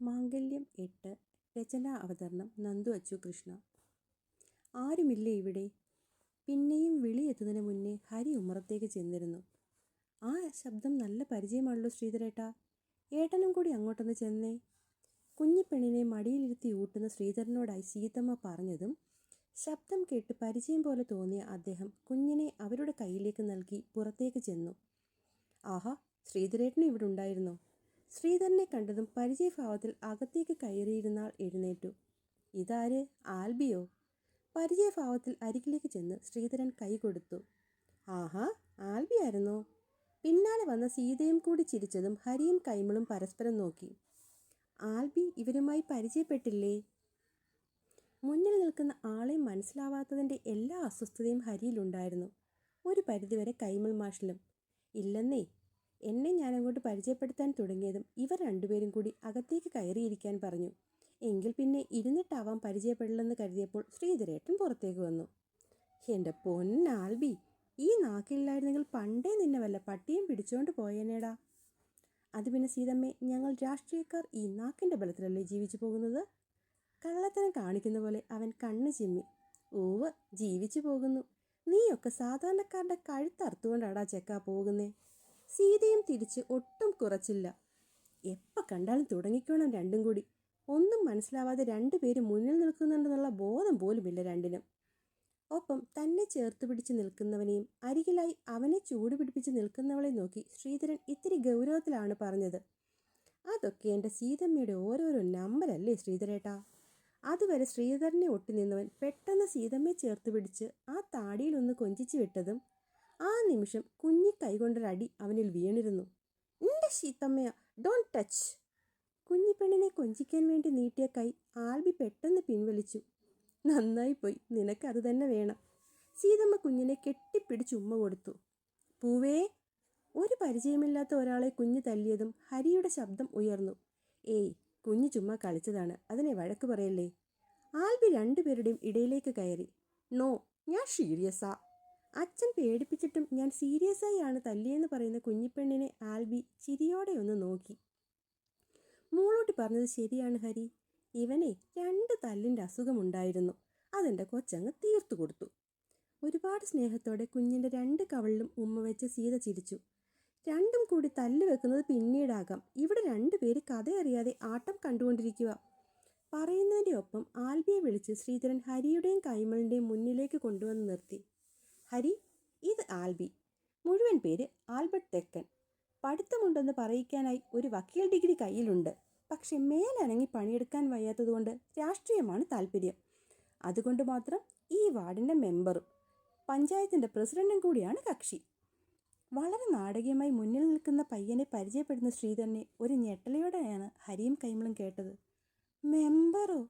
മാംഗല്യം എട്ട് രചന അവതരണം നന്ദു അച്ചു കൃഷ്ണ. ആരുമില്ലേ ഇവിടെ? പിന്നെയും വിളി എത്തുന്നതിന് മുന്നേ ഹരി ഉമ്മറത്തേക്ക് ചെന്നിരുന്നു. ആ ശബ്ദം നല്ല പരിചയമാണല്ലോ ശ്രീധരേട്ട. ഏട്ടനും കൂടി അങ്ങോട്ടൊന്ന് ചെന്നേ. കുഞ്ഞിപ്പെണ്ണിനെ മടിയിലിരുത്തി ഊട്ടുന്ന ശ്രീധരനോടായി സീതമ്മ പറഞ്ഞതും ശബ്ദം കേട്ട് പരിചയം പോലെ തോന്നിയ അദ്ദേഹം കുഞ്ഞിനെ അവരുടെ കയ്യിലേക്ക് നൽകി പുറത്തേക്ക് ചെന്നു. ആഹാ ശ്രീധരേട്ടനും ഇവിടെ ഉണ്ടായിരുന്നോ? ശ്രീധരനെ കണ്ടതും പരിചയഭാവത്തിൽ അകത്തേക്ക് കയറിയിരുന്നാൾ എഴുന്നേറ്റു. ഇതാര്? ആൽബിയോ? പരിചയഭാവത്തിൽ അരികിലേക്ക് ചെന്ന് ശ്രീധരൻ കൈ കൊടുത്തു. ആഹാ ആൽബിയായിരുന്നോ പിന്നാലെ വന്ന സീതയും കൂടി ചിരിച്ചതും ഹരിയും കൈമളും പരസ്പരം നോക്കി. ആൽബി ഇവരുമായി പരിചയപ്പെട്ടില്ലേ? മുന്നിൽ നിൽക്കുന്ന ആളെ മനസ്സിലാവാത്തതിന്റെ എല്ലാ അസ്വസ്ഥതയും ഹരിയിലുണ്ടായിരുന്നു. ഒരു പരിധിവരെ കൈമൾ മാഷിലും ഇല്ലെന്നേ എന്നെ ഞാനങ്ങോട്ട് പരിചയപ്പെടുത്താൻ തുടങ്ങിയതും ഇവർ രണ്ടുപേരും കൂടി അകത്തേക്ക് കയറിയിരിക്കാൻ പറഞ്ഞു. എങ്കിൽ പിന്നെ ഇരുന്നിട്ടാവാം പരിചയപ്പെടില്ലെന്ന് കരുതിയപ്പോൾ ശ്രീധരേട്ടൻ പുറത്തേക്ക് വന്നു. എന്റെ പൊന്നാൽബി ഈ നാക്കില്ലായിരുന്നെങ്കിൽ പണ്ടേ നിന്നെ വല്ല പട്ടിയും പിടിച്ചുകൊണ്ട് പോയേനേടാ. അത് പിന്നെ സീതമ്മേ ഞങ്ങൾ രാഷ്ട്രീയക്കാർ ഈ നാക്കിന്റെ ബലത്തിലല്ലേ ജീവിച്ചു പോകുന്നത്? കള്ളത്തനം കാണിക്കുന്ന പോലെ അവൻ കണ്ണ് ചിമ്മി. ഓവ് ജീവിച്ചു പോകുന്നു. നീയൊക്കെ സാധാരണക്കാരുടെ കഴുത്തറുത്തുകൊണ്ടാടാ ചെക്കാ പോകുന്നേ. സീതയും തിരിച്ച് ഒട്ടും കുറച്ചില്ല. എപ്പോൾ കണ്ടാലും തുടങ്ങിക്കോണം രണ്ടും കൂടി. ഒന്നും മനസ്സിലാവാതെ രണ്ടുപേരും മുന്നിൽ നിൽക്കുന്നുണ്ടെന്നുള്ള ബോധം പോലുമില്ല രണ്ടിനും. ഒപ്പം തന്നെ ചേർത്ത് പിടിച്ച് നിൽക്കുന്നവനെയും അരികിലായി അവനെ ചൂട് പിടിപ്പിച്ച് നിൽക്കുന്നവളെ നോക്കി ശ്രീധരൻ ഇത്തിരി ഗൗരവത്തിലാണ് പറഞ്ഞത്. അതൊക്കെ എന്റെ സീതമ്മയുടെ ഓരോരോ നമ്പരല്ലേ ശ്രീധരേട്ടാ. അതുവരെ ശ്രീധരനെ ഒട്ടി നിന്നവൻ പെട്ടെന്ന് സീതമ്മയെ ചേർത്ത് പിടിച്ച് ആ താടിയിലൊന്ന് കൊഞ്ചിച്ചു വിട്ടതും ആ നിമിഷം കുഞ്ഞി കൈകൊണ്ടൊരടി അവനിൽ വീണിരുന്നു. എന്റെ ശീത്തമ്മയ ഡോൺ ടച്ച് കുഞ്ഞിപ്പെണ്ണിനെ കൊഞ്ചിക്കാൻ വേണ്ടി നീട്ടിയ കൈ ആൽബി പെട്ടെന്ന് പിൻവലിച്ചു. നന്നായി പോയി നിനക്ക് അത് തന്നെ വേണം. സീതമ്മ കുഞ്ഞിനെ കെട്ടിപ്പിടിച്ച് ഉമ്മ കൊടുത്തു. പൂവേ. ഒരു പരിചയമില്ലാത്ത ഒരാളെ കുഞ്ഞ് തല്ലിയതും ഹരിയുടെ ശബ്ദം ഉയർന്നു. ഏയ് കുഞ്ഞു ചുമ്മാ കളിച്ചതാണ് അതിനെ വഴക്ക് പറയല്ലേ? ആൽബി രണ്ടുപേരുടെയും ഇടയിലേക്ക് കയറി. നോ ഞാൻ സീരിയസാ. അച്ഛൻ പേടിപ്പിച്ചിട്ടും ഞാൻ സീരിയസായി ആണ് തല്ലിയെന്ന് പറയുന്ന കുഞ്ഞിപ്പെണ്ണിനെ ആൽബി ചിരിയോടെ ഒന്ന് നോക്കി. മൂളൂട്ടി പറഞ്ഞത് ശരിയാണ് ഹരി. ഇവനെ രണ്ട് തല്ലിന്റെ അസുഖമുണ്ടായിരുന്നു അതെന്റെ കൊച്ചങ്ങ് തീർത്തു കൊടുത്തു. ഒരുപാട് സ്നേഹത്തോടെ കുഞ്ഞിന്റെ രണ്ട് കവളിലും ഉമ്മ വെച്ച് സീത ചിരിച്ചു. രണ്ടും കൂടി തല്ല് വെക്കുന്നത് പിന്നീടാകാം. ഇവിടെ രണ്ടുപേര് കഥയറിയാതെ ആട്ടം കണ്ടുകൊണ്ടിരിക്കുക. പറയുന്നതിന്റെ ഒപ്പം ആൽബിയെ വിളിച്ച് ശ്രീധരൻ ഹരിയുടെയും കൈമളിന്റെയും മുന്നിലേക്ക് കൊണ്ടുവന്ന് നിർത്തി. ഹരി ഇത് ആൽബി. മുഴുവൻ പേര് ആൽബർട്ട് തെക്കൻ. പഠിത്തമുണ്ടെന്ന് പറയിക്കാനായി ഒരു വക്കീൽ ഡിഗ്രി കയ്യിലുണ്ട്. പക്ഷെ മേലനങ്ങി പണിയെടുക്കാൻ വയ്യാത്തതുകൊണ്ട് രാഷ്ട്രീയമാണ് താല്പര്യം അതുകൊണ്ട് മാത്രം ഈ വാർഡിന്റെ മെമ്പറും പഞ്ചായത്തിന്റെ പ്രസിഡന്റും കൂടിയാണ് കക്ഷി. വളരെ നാടകീയമായി മുന്നിൽ നിൽക്കുന്ന പയ്യനെ പരിചയപ്പെടുന്ന ശ്രീധരനെ ഒരു ഞെട്ടലയോടെയാണ് ഹരിയും കൈമളും കേട്ടത്. മെമ്പറോ?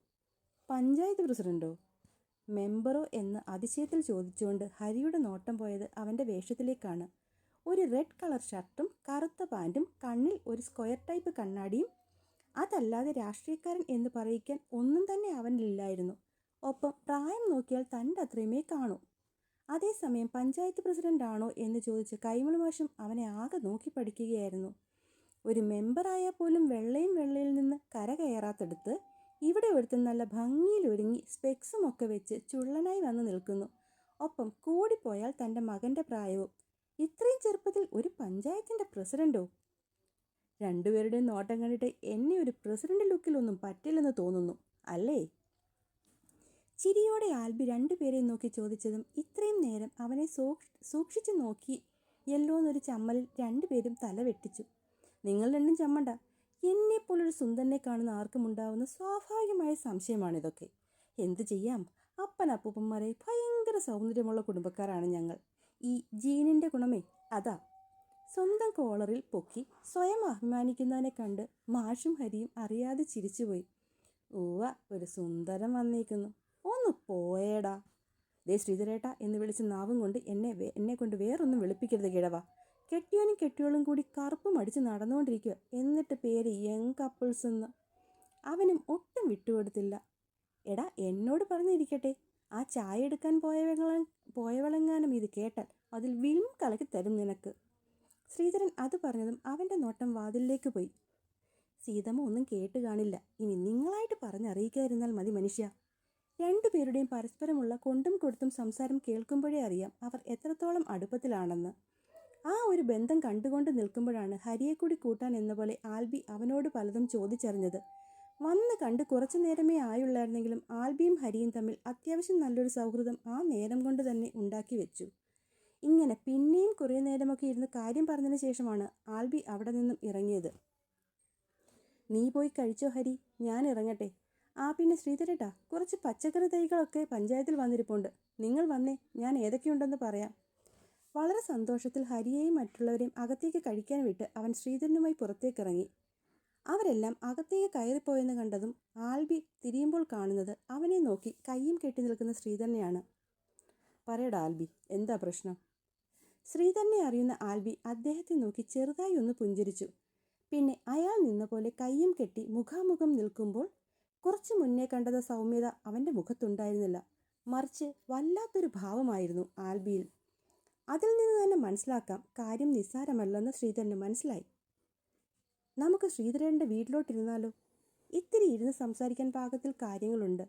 പഞ്ചായത്ത് പ്രസിഡന്റോ? മെമ്പറോ എന്ന് അതിശയത്തിൽ ചോദിച്ചുകൊണ്ട് ഹരിയുടെ നോട്ടം പോയത് അവന്റെ വേഷത്തിലേക്കാണ്. ഒരു റെഡ് കളർ ഷർട്ടും കറുത്ത പാന്റും കണ്ണിൽ ഒരു സ്ക്വയർ ടൈപ്പ് കണ്ണാടിയും അതല്ലാതെ രാഷ്ട്രീയക്കാരൻ എന്ന് പറയിക്കാൻ ഒന്നും തന്നെ അവനിലില്ലായിരുന്നു. ഒപ്പം പ്രായം നോക്കിയാൽ തന്റെ അത്രയുമേ കാണൂ. അതേസമയം പഞ്ചായത്ത് പ്രസിഡന്റ് ആണോ എന്ന് ചോദിച്ച് കൈമളുമാഷും അവനെ ആകെ നോക്കി പഠിക്കുകയായിരുന്നു. ഒരു മെമ്പറായാൽ പോലും വെള്ളയും വെള്ളയിൽ നിന്ന് കര കയറാത്തടുത്ത് ഇവിടെ ഒരുത്തൻ നല്ല ഭംഗിയിൽ ഒരുങ്ങി സ്പെക്സും ഒക്കെ വെച്ച് ചുള്ളനായി വന്ന് നിൽക്കുന്നു. ഒപ്പം കൂടിപ്പോയാൽ തന്റെ മകന്റെ പ്രായവും. ഇത്രയും ചെറുപ്പത്തിൽ ഒരു പഞ്ചായത്തിന്റെ പ്രസിഡന്റോ രണ്ടുപേരുടെയും നോട്ടം കണ്ടിട്ട് എന്നെ ഒരു പ്രസിഡന്റ് ലുക്കിലൊന്നും പറ്റില്ലെന്ന് തോന്നുന്നു അല്ലേ? ചിരിയോടെ ആൽബി രണ്ടുപേരെയും നോക്കി ചോദിച്ചതും ഇത്രയും നേരം അവനെ സൂക്ഷിച്ചു നോക്കി യെല്ലോന്നൊരു ചമ്മലിൽ രണ്ടുപേരും തല വെട്ടിച്ചു. നിങ്ങൾ രണ്ടും ചമ്മണ്ട. എന്നെപ്പോലൊരു സുന്ദരനെ കാണുന്ന ആർക്കും ഉണ്ടാവുന്ന സ്വാഭാവികമായ സംശയമാണിതൊക്കെ. എന്തു ചെയ്യാം? അപ്പൻ അപ്പൂപ്പന്മാരെ ഭയങ്കര സൗന്ദര്യമുള്ള കുടുംബക്കാരാണ് ഞങ്ങൾ. ഈ ജീനിന്റെ ഗുണമേ അതാ. സ്വന്തം കോളറിൽ പൊക്കി സ്വയം അഭിമാനിക്കുന്നതിനെ കണ്ട് മാഷും ഹരിയും അറിയാതെ ചിരിച്ചുപോയി. ഉവ്വ ഒരു സുന്ദരം വന്നേക്കുന്നു. ഒന്ന് പോയേടാ. ദേ ശ്രീധരേട്ട എന്ന് വിളിച്ച് നാവും കൊണ്ട് എന്നെ എന്നെ കൊണ്ട് വേറൊന്നും വെളുപ്പിക്കരുത് കിഴവാ കെട്ടിയോനും കെട്ടിയോളും കൂടി കറുപ്പും അടിച്ച് നടന്നുകൊണ്ടിരിക്കുക. എന്നിട്ട് പേര് യങ് കപ്പിൾസ് എന്ന്. അവനും ഒട്ടും വിട്ടുകൊടുത്തില്ല. എടാ എന്നോട് പറഞ്ഞിരിക്കട്ടെ. ആ ചായ എടുക്കാൻ പോയവള പോയവളെങ്ങാനും ഇത് കേട്ടാൽ അതിൽ വിലും കലക്കി തരും നിനക്ക്. ശ്രീധരൻ അത് പറഞ്ഞതും അവന്റെ നോട്ടം വാതിലിലേക്ക് പോയി. സീതമ്മ ഒന്നും കേട്ട് കാണില്ല. ഇനി നിങ്ങളായിട്ട് പറഞ്ഞറിയിക്കാതിരുന്നാൽ മതി മനുഷ്യ. രണ്ടുപേരുടെയും പരസ്പരമുള്ള കൊണ്ടും കൊടുത്തും സംസാരം കേൾക്കുമ്പോഴേ അറിയാം അവർ എത്രത്തോളം അടുപ്പത്തിലാണെന്ന്. ആ ഒരു ബന്ധം കണ്ടുകൊണ്ട് നിൽക്കുമ്പോഴാണ് ഹരിയെ കൂടി കൂട്ടാൻ എന്ന പോലെ ആൽബി അവനോട് പലതും ചോദിച്ചറിഞ്ഞത്. വന്ന് കണ്ട് കുറച്ചു നേരമേ ആയുള്ളായിരുന്നെങ്കിലും ആൽബിയും ഹരിയും തമ്മിൽ അത്യാവശ്യം നല്ലൊരു സൗഹൃദം ആ നേരം കൊണ്ട് തന്നെ ഉണ്ടാക്കി വെച്ചു. ഇങ്ങനെ പിന്നെയും കുറേ നേരമൊക്കെ ഇരുന്ന് കാര്യം പറഞ്ഞതിന് ശേഷമാണ് ആൽബി അവിടെ നിന്നും ഇറങ്ങിയത്. നീ പോയി കഴിച്ചോ ഹരി? ഞാൻ ഇറങ്ങട്ടെ. ആ പിന്നെ ശ്രീധരേട്ടാ കുറച്ച് പച്ചക്കറി തൈകളൊക്കെ പഞ്ചായത്തിൽ വന്നിരിപ്പുണ്ട്. നിങ്ങൾ വന്നേ ഞാൻ ഏതൊക്കെയുണ്ടെന്ന് പറയാം. വളരെ സന്തോഷത്തിൽ ഹരിയെയും മറ്റുള്ളവരെയും അകത്തേക്ക് കഴിക്കാൻ വിട്ട് അവൻ ശ്രീധരനുമായി പുറത്തേക്കിറങ്ങി. അവരെല്ലാം അകത്തേക്ക് കയറിപ്പോയെന്ന് കണ്ടതും ആൽബി തിരിയുമ്പോൾ കാണുന്നത് അവനെ നോക്കി കയ്യും കെട്ടി നിൽക്കുന്ന ശ്രീധരനെയാണ്. പറയടാ ആൽബി എന്താ പ്രശ്നം? ശ്രീധരനെ അറിയുന്ന ആൽബി അദ്ദേഹത്തെ നോക്കി ചെറുതായി ഒന്ന് പുഞ്ചിരിച്ചു. പിന്നെ അയാൾ നിന്ന പോലെ കയ്യും കെട്ടി മുഖാമുഖം നിൽക്കുമ്പോൾ കുറച്ചു മുന്നേ കണ്ടത് സൗമ്യത അവന്റെ മുഖത്തുണ്ടായിരുന്നില്ല. മറിച്ച് വല്ലാത്തൊരു ഭാവമായിരുന്നു ആൽബിയിൽ. അതിൽ നിന്ന് തന്നെ മനസ്സിലാക്കാം കാര്യം നിസ്സാരമല്ലെന്ന് ശ്രീധരന് മനസ്സിലായി. നമുക്ക് ശ്രീധരന്റെ വീട്ടിലോട്ടിരുന്നാലോ? ഇത്തിരി ഇരുന്ന് സംസാരിക്കാൻ പാകത്തിൽ കാര്യങ്ങളുണ്ട്.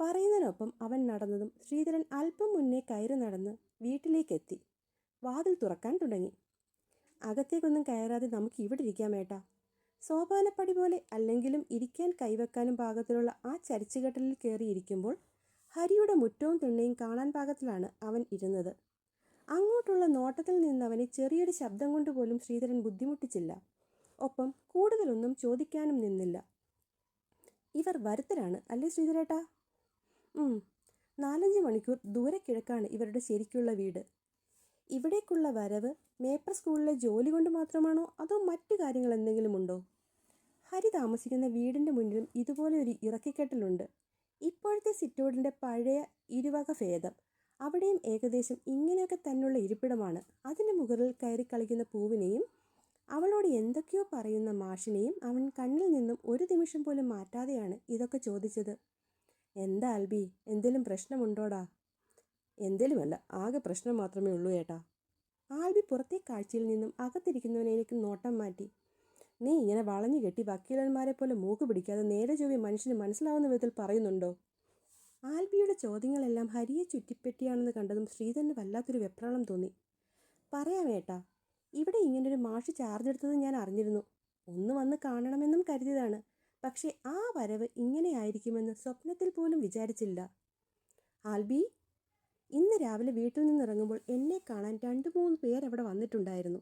പറയുന്നതിനൊപ്പം അവൻ നടന്നതും ശ്രീധരൻ അല്പം മുന്നേ കയറി നടന്ന് വീട്ടിലേക്കെത്തി. വാതിൽ തുറക്കാൻ തുടങ്ങി. അകത്തേക്കൊന്നും കയറാതെ നമുക്ക് ഇവിടെ ഇരിക്കാം ഏട്ടാ. സോപാനപ്പടി പോലെ അല്ലെങ്കിലും ഇരിക്കാൻ കൈവെക്കാനും പാകത്തിലുള്ള ആ ചരിച്ചുകെട്ടലിൽ കയറിയിരിക്കുമ്പോൾ ഹരിയുടെ മുറ്റവും തിണ്ണയും കാണാൻ പാകത്തിലാണ് അവൻ ഇരുന്നത്. അങ്ങോട്ടുള്ള നോട്ടത്തിൽ നിന്നവനെ ചെറിയൊരു ശബ്ദം കൊണ്ടുപോലും ശ്രീധരൻ ബുദ്ധിമുട്ടിച്ചില്ല. ഒപ്പം കൂടുതലൊന്നും ചോദിക്കാനും നിന്നില്ല. ഇവർ വരുത്തരാണ് അല്ലേ ശ്രീധരേട്ടാ? നാലഞ്ച് മണിക്കൂർ ദൂരെ കിഴക്കാണ് ഇവരുടെ ശരിക്കുള്ള വീട്. ഇവിടേക്കുള്ള വരവ് മേപ്പർ സ്കൂളിലെ ജോലി കൊണ്ട് മാത്രമാണോ അതോ മറ്റു കാര്യങ്ങൾ എന്തെങ്കിലും ഉണ്ടോ? ഹരി താമസിക്കുന്ന വീടിന്റെ മുന്നിലും ഇതുപോലെ ഒരു ഇറക്കിക്കെട്ടലുണ്ട്. ഇപ്പോഴത്തെ സിറ്റോഡിന്റെ പഴയ ഇരുവക ഭേദം. അവിടെയും ഏകദേശം ഇങ്ങനെയൊക്കെ തന്നെയുള്ള ഇരിപ്പിടമാണ്. അതിന് മുകളിൽ കയറി കളിക്കുന്ന പൂവിനെയും അവളോട് എന്തൊക്കെയോ പറയുന്ന മാഷിനെയും അവൻ കണ്ണിൽ നിന്നും ഒരു നിമിഷം പോലും മാറ്റാതെയാണ് ഇതൊക്കെ ചോദിച്ചത്. എന്താ അൽബി എന്തേലും പ്രശ്നമുണ്ടോടാ? എന്തേലുമല്ല ആകെ പ്രശ്നം മാത്രമേ ഉള്ളൂ ഏട്ടാ. ആൽബി പുറത്തെ കാഴ്ചയിൽ നിന്നും അകത്തിരിക്കുന്നവനേക്ക് നോട്ടം മാറ്റി. നീ ഇങ്ങനെ വളഞ്ഞു കെട്ടി വക്കീലന്മാരെ പോലെ മൂക്ക് പിടിക്കാതെ നേരെ ചൊവ്വി മനുഷ്യന് മനസ്സിലാവുന്ന വിധത്തിൽ പറയുന്നുണ്ടോ? ആൽബിയുടെ ചോദ്യങ്ങളെല്ലാം ഹരിയെ ചുറ്റിപ്പറ്റിയാണെന്ന് കണ്ടതും ശ്രീധരന് വല്ലാത്തൊരു വെപ്രാളം തോന്നി. പറയാം ഏട്ടാ ഇവിടെ ഇങ്ങനൊരു മാഷ് ചാർജ് എടുത്തത് ഞാൻ അറിഞ്ഞിരുന്നു. ഒന്ന് വന്ന് കാണണമെന്നും കരുതിയതാണ്. പക്ഷേ ആ വരവ് ഇങ്ങനെയായിരിക്കുമെന്ന് സ്വപ്നത്തിൽ പോലും വിചാരിച്ചില്ല. ആൽബി ഇന്ന് രാവിലെ വീട്ടിൽ നിന്നിറങ്ങുമ്പോൾ എന്നെ കാണാൻ രണ്ട് മൂന്ന് പേർ അവിടെ വന്നിട്ടുണ്ടായിരുന്നു.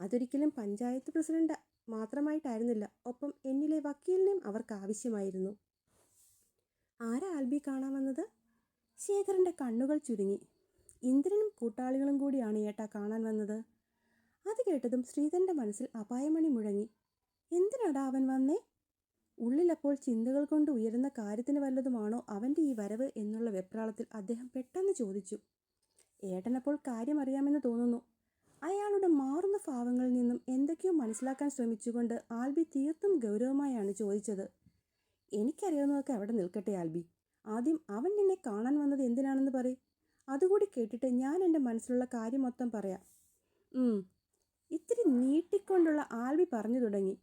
അതൊരിക്കലും പഞ്ചായത്ത് പ്രസിഡന്റ് മാത്രമായിട്ടായിരുന്നില്ല. ഒപ്പം എന്നിലെ വക്കീലിനെയും അവർക്ക് ആവശ്യമായിരുന്നു. ആരാ ആൽബി കാണാൻ വന്നത്? ശേഖരന്റെ കണ്ണുകൾ ചുരുങ്ങി. ഇന്ദ്രനും കൂട്ടാളികളും കൂടിയാണ് ഏട്ടാ കാണാൻ വന്നത്. അത് കേട്ടതും ശ്രീധരന്റെ മനസ്സിൽ അപായമണി മുഴങ്ങി. എന്തിനാടാ അവൻ വന്നേ? ഉള്ളിലപ്പോൾ ചിന്തകൾ കൊണ്ട് ഉയരുന്ന കാര്യത്തിന് വല്ലതുമാണോ അവന്റെ ഈ വരവ് എന്നുള്ള വെപ്രാളത്തിൽ അദ്ദേഹം പെട്ടെന്ന് ചോദിച്ചു. ഏട്ടനപ്പോൾ കാര്യമറിയാമെന്ന് തോന്നുന്നു. അയാളുടെ മാറുന്ന ഭാവങ്ങളിൽ നിന്നും എന്തൊക്കെയോ മനസ്സിലാക്കാൻ ശ്രമിച്ചുകൊണ്ട് ആൽബി തീർത്തും ഗൗരവമായാണ് ചോദിച്ചത്. എനിക്കറിയാവുന്നതൊക്കെ അവിടെ നിൽക്കട്ടെ ആൽബി. ആദ്യം അവൻ നിന്നെ കാണാൻ വന്നത് എന്തിനാണെന്ന് പറയും. അതുകൂടി കേട്ടിട്ട് ഞാൻ എന്റെ മനസ്സിലുള്ള കാര്യം മൊത്തം പറയാം. ഇത്തിരി നീട്ടിക്കൊണ്ടുള്ള ആൽബി പറഞ്ഞു തുടങ്ങി.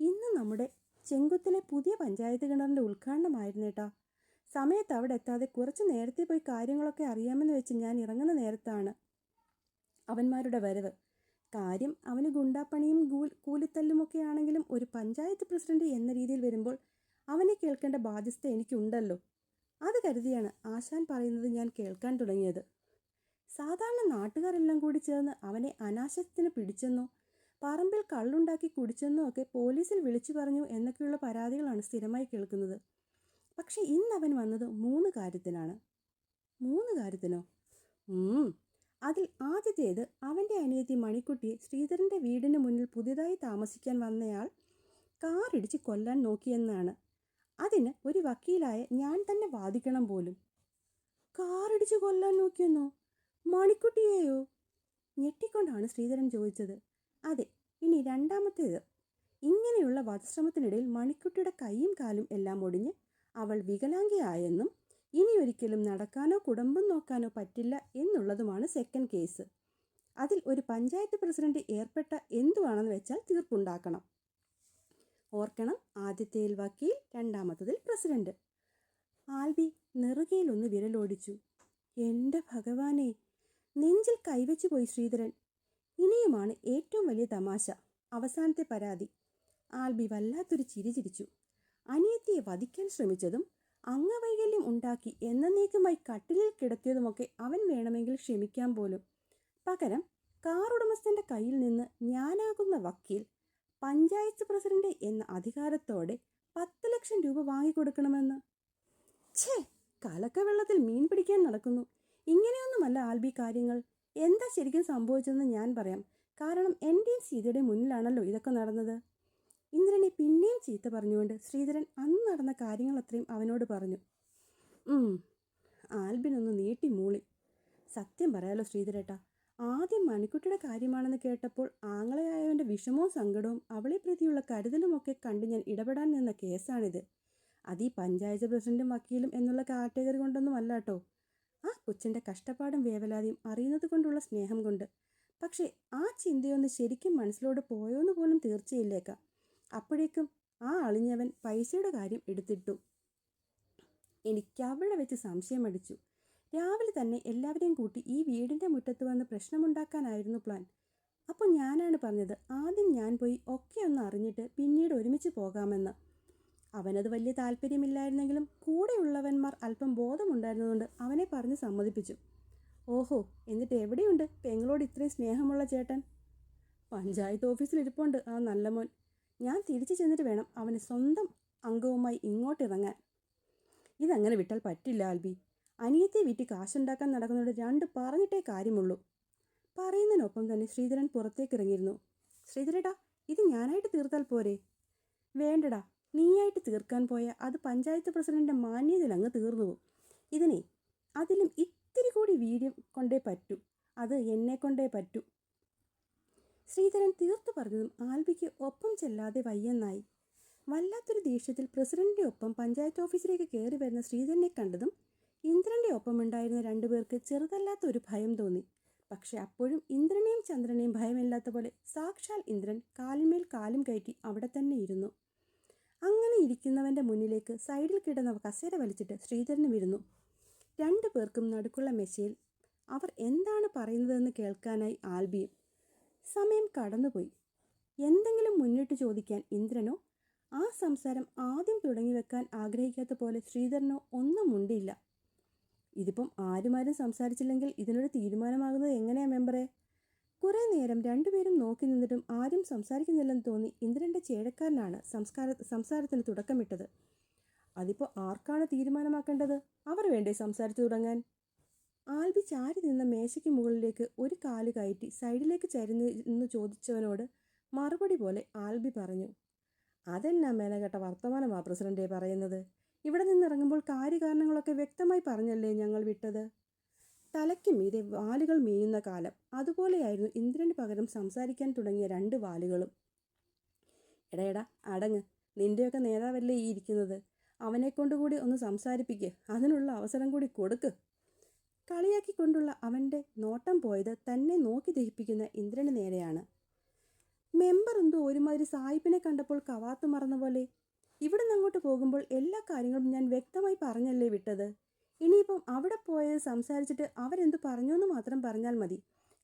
ഇന്ന് നമ്മുടെ ചെങ്കുത്തിലെ പുതിയ പഞ്ചായത്ത് കിണറിന്റെ ഉദ്ഘാടനമായിരുന്നേട്ടാ. സമയത്ത് അവിടെ എത്താതെ കുറച്ച് നേരത്തെ പോയി കാര്യങ്ങളൊക്കെ അറിയാമെന്ന് വെച്ച് ഞാൻ ഇറങ്ങുന്ന നേരത്താണ് അവന്മാരുടെ വരവ്. കാര്യം അവന് ഗുണ്ടാപ്പണിയും കൂലിത്തല്ലുമൊക്കെ ആണെങ്കിലും ഒരു പഞ്ചായത്ത് പ്രസിഡന്റ് എന്ന രീതിയിൽ വരുമ്പോൾ അവനെ കേൾക്കേണ്ട ബാധ്യസ്ഥ എനിക്കുണ്ടല്ലോ. അത് കരുതിയാണ് ആശാൻ പറയുന്നത് ഞാൻ കേൾക്കാൻ തുടങ്ങിയത്. സാധാരണ നാട്ടുകാരെല്ലാം കൂടി ചേർന്ന് അവനെ അനാശത്തിന് പിടിച്ചെന്നോ പറമ്പിൽ കള്ളുണ്ടാക്കി കുടിച്ചെന്നോ ഒക്കെ പോലീസിൽ വിളിച്ചു പറഞ്ഞു എന്നൊക്കെയുള്ള പരാതികളാണ് സ്ഥിരമായി കേൾക്കുന്നത്. പക്ഷേ ഇന്ന് അവൻ വന്നത് മൂന്ന് കാര്യത്തിനാണ്. മൂന്ന് കാര്യത്തിനോ. അതിൽ ആദ്യത്തേത് അവന്റെ അനിയത്തി മണിക്കുട്ടിയെ ശ്രീധരന്റെ വീടിന് മുന്നിൽ പുതിയതായി താമസിക്കാൻ വന്നയാൾ കാറിടിച്ച് കൊല്ലാൻ നോക്കിയെന്നാണ്. അതിന് ഒരു വക്കീലായ ഞാൻ തന്നെ വാദിക്കണം പോലും. കാറിടിച്ച് കൊല്ലാൻ നോക്കിയെന്നോ? മണിക്കുട്ടിയെയോ? ഞെട്ടിക്കൊണ്ടാണ് ശ്രീധരൻ ചോദിച്ചത്. അതെ ഇനി രണ്ടാമത്തേത്. ഇങ്ങനെയുള്ള വധശ്രമത്തിനിടയിൽ മണിക്കുട്ടിയുടെ കൈയും കാലും എല്ലാം ഒടിഞ്ഞ് അവൾ വികലാംഗിയായെന്നും ഇനി ഒരിക്കലും നടക്കാനോ കുടുംബം നോക്കാനോ പറ്റില്ല എന്നുള്ളതുമാണ് സെക്കൻഡ് കേസ് അതിൽ ഒരു പഞ്ചായത്ത് പ്രസിഡന്റ് ഏർപ്പെട്ട എന്തുവാണെന്ന് വെച്ചാൽ തീർപ്പുണ്ടാക്കണം. ഓർക്കണം ആദ്യത്തേൽ വക്കീൽ രണ്ടാമത്തതിൽ പ്രസിഡന്റ്. ആൽബി നെറുകയിലൊന്ന് വിരലോടിച്ചു. എന്റെ ഭഗവാനെ നെഞ്ചിൽ കൈവച്ചു പോയി ശ്രീധരൻ. ഇനിയുമാണ് ഏറ്റവും വലിയ തമാശ അവസാനത്തെ പരാതി. ആൽബി വല്ലാത്തൊരു ചിരി ചിരിച്ചു. അനിയത്തിയെ വധിക്കാൻ ശ്രമിച്ചതും അംഗവൈകല്യം ഉണ്ടാക്കി എന്നേക്കുമായി കട്ടിലിൽ കിടത്തിയതുമൊക്കെ അവൻ വേണമെങ്കിൽ ക്ഷമിക്കാൻ പോലും. പകരം കാർ ഉടമസ്ഥന്റെ കയ്യിൽ നിന്ന് ഞാനാകുന്ന വക്കീൽ പഞ്ചായത്ത് പ്രസിഡന്റ് എന്ന അധികാരത്തോടെ പത്ത് ലക്ഷം രൂപ വാങ്ങിക്കൊടുക്കണമെന്ന്. ഛേ കലക്ക വെള്ളത്തിൽ മീൻ പിടിക്കാൻ നടക്കുന്നു. ഇങ്ങനെയൊന്നുമല്ല ആൽബി കാര്യങ്ങൾ. എന്താ ശരിക്കും സംഭവിച്ചതെന്ന് ഞാൻ പറയാം. കാരണം എന്റെയും സീതയുടെയും മുന്നിലാണല്ലോ ഇതൊക്കെ നടന്നത്. ഇന്ദ്രനെ പിന്നെയും ചീത്ത പറഞ്ഞുകൊണ്ട് ശ്രീധരൻ അന്ന് നടന്ന കാര്യങ്ങൾ അത്രയും അവനോട് പറഞ്ഞു. ആൽബിനൊന്ന് നീട്ടി മൂളി. സത്യം പറയാലോ ശ്രീധരേട്ടാ ആദ്യം മണിക്കുട്ടിയുടെ കാര്യമാണെന്ന് കേട്ടപ്പോൾ ആങ്ങളയായവന്റെ വിഷമവും സങ്കടവും അവളെ പ്രതിയുള്ള കരുതലുമൊക്കെ കണ്ട് ഞാൻ ഇടപെടാൻ നിന്ന കേസാണിത്. അത് ഈ പഞ്ചായത്ത് പ്രസിഡന്റും വക്കീലും എന്നുള്ള കാറ്റഗറി കൊണ്ടൊന്നും അല്ല കേട്ടോ ആ കൊച്ചിന്റെ കഷ്ടപ്പാടും വേവലാതിയും അറിയുന്നത് കൊണ്ടുള്ള സ്നേഹം കൊണ്ട്. പക്ഷേ ആ ചിന്തയൊന്ന് ശരിക്കും മനസ്സിലോട് പോയോന്ന് പോലും തീർച്ചയില്ലേക്കാം. അപ്പോഴേക്കും ആ അളിഞ്ഞവൻ പൈസയുടെ കാര്യം എടുത്തിട്ടു. എനിക്ക് അവിടെ വെച്ച് സംശയം അടിച്ചു. രാവിലെ തന്നെ എല്ലാവരെയും കൂട്ടി ഈ വീടിന്റെ മുറ്റത്ത് വന്ന് പ്രശ്നമുണ്ടാക്കാനായിരുന്നു പ്ലാൻ അപ്പോൾ ഞാനാണ് പറഞ്ഞത് ആദ്യം ഞാൻ പോയി ഒക്കെ ഒന്ന് അറിഞ്ഞിട്ട് പിന്നീട് ഒരുമിച്ച് പോകാമെന്ന്. അവനത് വലിയ താല്പര്യമില്ലായിരുന്നെങ്കിലും കൂടെയുള്ളവന്മാർ അല്പം ബോധമുണ്ടായിരുന്നതുകൊണ്ട് അവനെ പറഞ്ഞ് സമ്മതിപ്പിച്ചു. ഓഹോ എന്നിട്ട് എവിടെയുണ്ട് പെങ്ങളോട് ഇത്രയും സ്നേഹമുള്ള ചേട്ടൻ? പഞ്ചായത്ത് ഓഫീസിൽ ഇരിപ്പുണ്ട് ആ നല്ല മോൻ. ഞാൻ തിരിച്ചു ചെന്നിട്ട് വേണം അവന് സ്വന്തം അംഗവുമായി ഇങ്ങോട്ടിറങ്ങാൻ. ഇതങ്ങനെ വിട്ടാൽ പറ്റില്ല ആൽബി. അനിയത്തെ വീട്ടിൽ കാശുണ്ടാക്കാൻ നടക്കുന്നവരുടെ രണ്ട് പറഞ്ഞിട്ടേ കാര്യമുള്ളൂ. പറയുന്നതിനൊപ്പം തന്നെ ശ്രീധരൻ പുറത്തേക്ക് ഇറങ്ങിയിരുന്നു ശ്രീധരേട്ടാ ഇത് ഞാനായിട്ട് തീർത്താൽ പോരെ? വേണ്ടടാ നീയായിട്ട് തീർക്കാൻ പോയ അത് പഞ്ചായത്ത് പ്രസിഡന്റിന്റെ മാന്യതയിൽ അങ്ങ് തീർന്നു പോകും ഇതിനെ അതിലും ഇത്തിരി കൂടി വീര്യം കൊണ്ടേ പറ്റൂ. അത് എന്നെ കൊണ്ടേ പറ്റൂ. ശ്രീധരൻ തീർത്തു പറഞ്ഞതും ആൽബിക്ക് ഒപ്പം ചെല്ലാതെ വയ്യെന്നായി. വല്ലാത്തൊരു ദേഷ്യത്തിൽ പ്രസിഡന്റിന്റെ ഒപ്പം പഞ്ചായത്ത് ഓഫീസിലേക്ക് കയറി വരുന്ന ശ്രീധരനെ കണ്ടതും ഇന്ദ്രന്റെ ഒപ്പമുണ്ടായിരുന്ന രണ്ടുപേർക്ക് ചെറുതല്ലാത്ത ഒരു ഭയം തോന്നി. പക്ഷെ അപ്പോഴും ഇന്ദ്രനെയും ചന്ദ്രനെയും ഭയമില്ലാത്ത പോലെ സാക്ഷാൽ ഇന്ദ്രൻ കാലിന്മേൽ കാലും കയറ്റി അവിടെ തന്നെ ഇരുന്നു. അങ്ങനെ ഇരിക്കുന്നവന്റെ മുന്നിലേക്ക് സൈഡിൽ കിടന്ന കസേര വലിച്ചിട്ട് ശ്രീധരനും ഇരുന്നു. രണ്ടു പേർക്കും നടുക്കുള്ള മെശയിൽ അവർ എന്താണ് പറയുന്നതെന്ന് കേൾക്കാനായി ആൽബിയും സമയം കടന്നുപോയി. എന്തെങ്കിലും മുന്നിട്ട് ചോദിക്കാൻ ഇന്ദ്രനോ ആ സംസാരം ആദ്യം തുടങ്ങി വെക്കാൻ ആഗ്രഹിക്കാത്ത പോലെ ശ്രീധരനോ ഒന്നും മുണ്ടിയില്ല ഇതിപ്പം ആരുമാരും സംസാരിച്ചില്ലെങ്കിൽ ഇതിനൊരു തീരുമാനമാകുന്നത് എങ്ങനെയാ മെമ്പറെ? കുറേ നേരം രണ്ടുപേരും നോക്കി നിന്നിട്ടും ആരും സംസാരിക്കുന്നില്ലെന്ന് തോന്നി ഇന്ദ്രന്റെ ചേഴക്കാരനാണ് സംസ്കാര സംസാരത്തിന് തുടക്കമിട്ടത്. അതിപ്പോൾ ആർക്കാണ് തീരുമാനമാക്കേണ്ടത്? അവർ വേണ്ടേ സംസാരിച്ചു തുടങ്ങാൻ? ആൽബി ചാരി നിന്ന മേശയ്ക്ക് മുകളിലേക്ക് ഒരു കാൽ കയറ്റി സൈഡിലേക്ക് ചരിഞ്ഞ് എന്ന് ചോദിച്ചവനോട് മറുപടി പോലെ ആൽബി പറഞ്ഞു അതെന്നാ മേനകെട്ട വർത്തമാനമാ പ്രസിഡന്റേ പറയുന്നത്? ഇവിടെ നിന്നിറങ്ങുമ്പോൾ കാര്യകാരണങ്ങളൊക്കെ വ്യക്തമായി പറഞ്ഞല്ലേ ഞങ്ങൾ വിട്ടത്? തലയ്ക്ക് മീതെ വാലുകൾ മേയുന്ന കാലം. അതുപോലെയായിരുന്നു ഇന്ദ്രന് പകരം സംസാരിക്കാൻ തുടങ്ങിയ രണ്ട് വാലുകളും. എടാ എടാ അടങ്ങ്. നിന്റെയൊക്കെ നേതാവല്ലേ ഈ ഇരിക്കുന്നത്? അവനെ കൊണ്ടുകൂടി ഒന്ന് സംസാരിപ്പിക്ക്. അതിനുള്ള അവസരം കൂടി കൊടുക്ക്. കളിയാക്കിക്കൊണ്ടുള്ള അവന്റെ നോട്ടം പോയത് തന്നെ നോക്കി ദഹിപ്പിക്കുന്ന ഇന്ദ്രന് നേരെയാണ്. മെമ്പർ എന്തോ ഒരുമാതിരി സായിപ്പിനെ കണ്ടപ്പോൾ കവാത്ത് മറന്ന പോലെ ഇവിടെ നിന്ന് അങ്ങോട്ട് പോകുമ്പോൾ എല്ലാ കാര്യങ്ങളും ഞാൻ വ്യക്തമായി പറഞ്ഞല്ലേ വിട്ടത്? ഇനിയിപ്പം അവിടെ പോയത് സംസാരിച്ചിട്ട് അവരെന്ത് പറഞ്ഞു എന്ന് മാത്രം പറഞ്ഞാൽ മതി.